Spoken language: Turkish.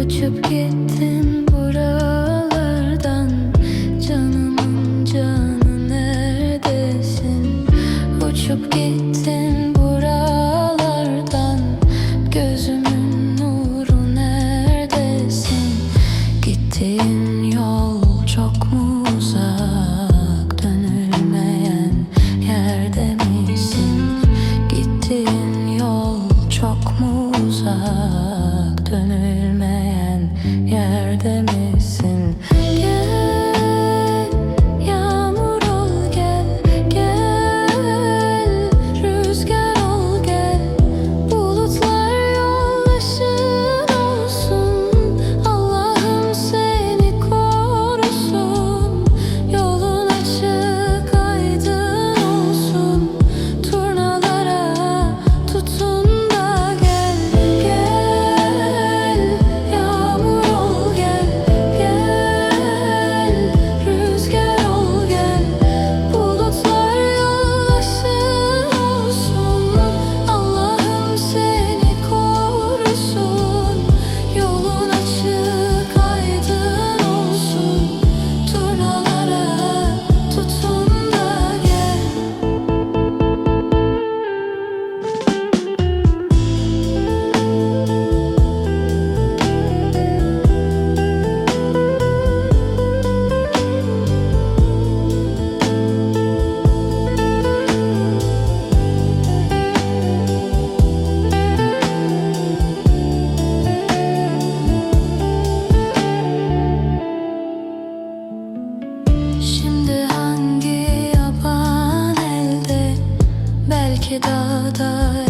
Uçup gittin buralardan. Canımın canı neredesin? Uçup gittin buralardan. Gözümün nuru neredesin? Gittiğin belki dağda